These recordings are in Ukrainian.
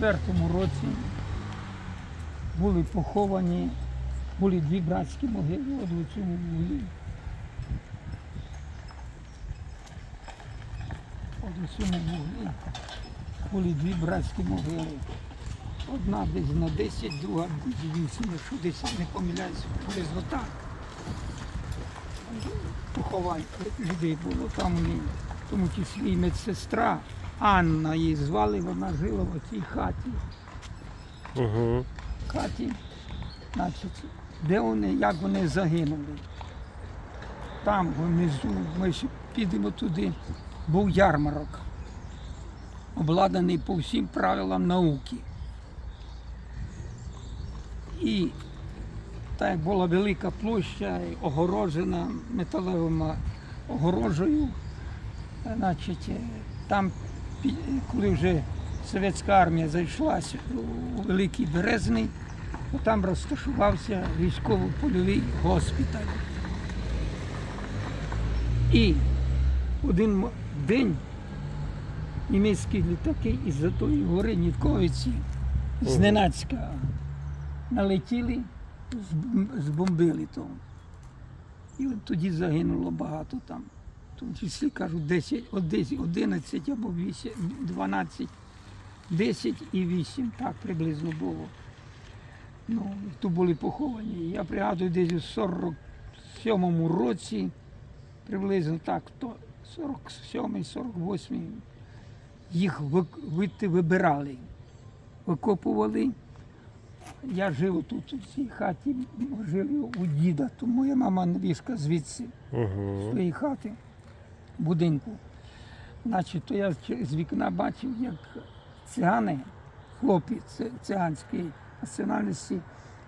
44-му році були поховані, були дві братські могили от у цьому вуглі. От у цьому вуглі були дві братські могили. Одна десь на 10, друга десь 8, якщо десь не помиляюсь, приблизно так. Поховань людей було там, в тому числі і медсестра Анна її звали, вона жила в цій хаті. Угу. хаті, значить, де вони, як вони загинули. Там внизу, ми ще підемо туди, був ярмарок, обладнаний по всім правилам науки. І так як була велика площа, огорожена металевою огорожею, значить, е, там, коли вже совєтська армія зайшла с- у Великий Березний, то там розташувався військово-польовий госпіталь. І один день німецькі літаки із тої гори Нітковиці зненацька налетіли, зб- збомбили то. І от тоді загинуло багато там. Тому числі кажуть 10, от 10, 11 або 8, 12, 10 і 8, так приблизно було. Ну, тут були поховані. Я пригадую десь у 47-му році, приблизно так, то 47-й, 48-й, їх вибирали, викопували. Я жив тут у цій хаті, жили у діда, то моя мама невістка звідси Угу. своєї хати, будинку. Значить, то я з вікна бачив, як цигани, хлопці циганської національності,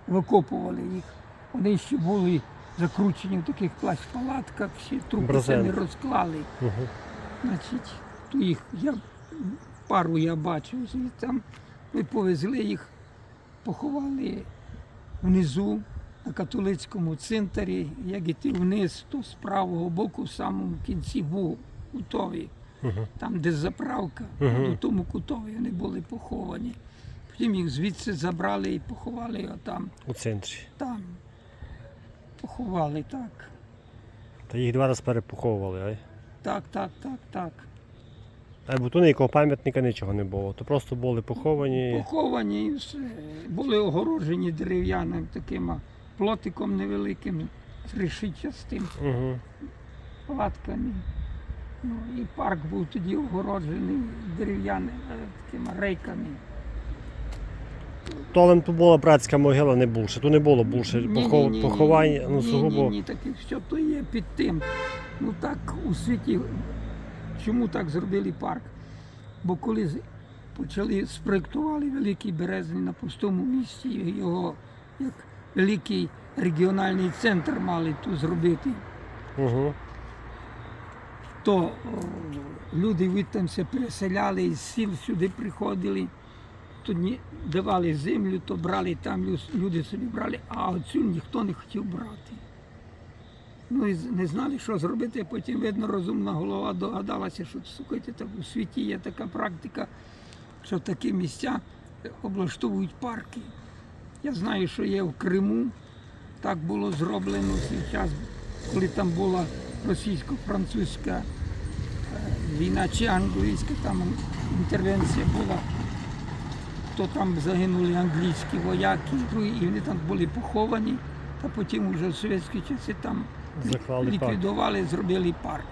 викопували їх. Вони ще були закручені в таких плащ-палатках, ще трупи це не розклали. Угу. Значить, то їх я пару я бачив звідти. Ми повезли їх, поховали внизу католицькому цинтарі. Як іти вниз, то з правого боку, в самому кінці був кутові, Угу. там, де заправка, Мгм. до тому кутові вони були поховані. Потім їх звідси забрали і поховали його там, У центрі. там. Поховали так. Та їх два рази перепоховували, ай. Так, так, так, так. А бо тут ніякого пам'ятника нічого не було. То просто були поховані. Поховані і все. Були огорожені дерев'яним таким а, плотиком невеликим, решітчастим, Угу. палатками. Ну, і парк був тоді огороджений дерев'яними е, такими рейками. То тут була братська могила, не більше. Тут не було більше Ні, ні, ні, поховань, ну ні, сугубо. Ні, ні, таке все то є під тим. Ну так у світі, чому так зробили парк? Бо коли почали спроектували Великий Березний на пустому місці, його як великий регіональний центр мали тут зробити, Угу. то о, люди відтамся переселяли із сіл сюди приходили. Тоді давали землю, то брали там, лю- люди собі брали, а оцю ніхто не хотів брати. Ну і з- не знали, що зробити, а потім, видно, розумна голова догадалася, що слухайте, так у світі є така практика, що такі місця облаштовують парки. Я знаю, що є в Криму, так було зроблено в свій час, коли там була російсько-французька е, війна чи англійська там інтервенція була то там загинули англійські вояки, і вони там були поховані, та потім вже в совєтські часи там Заклали парк. ліквідували, зробили парк.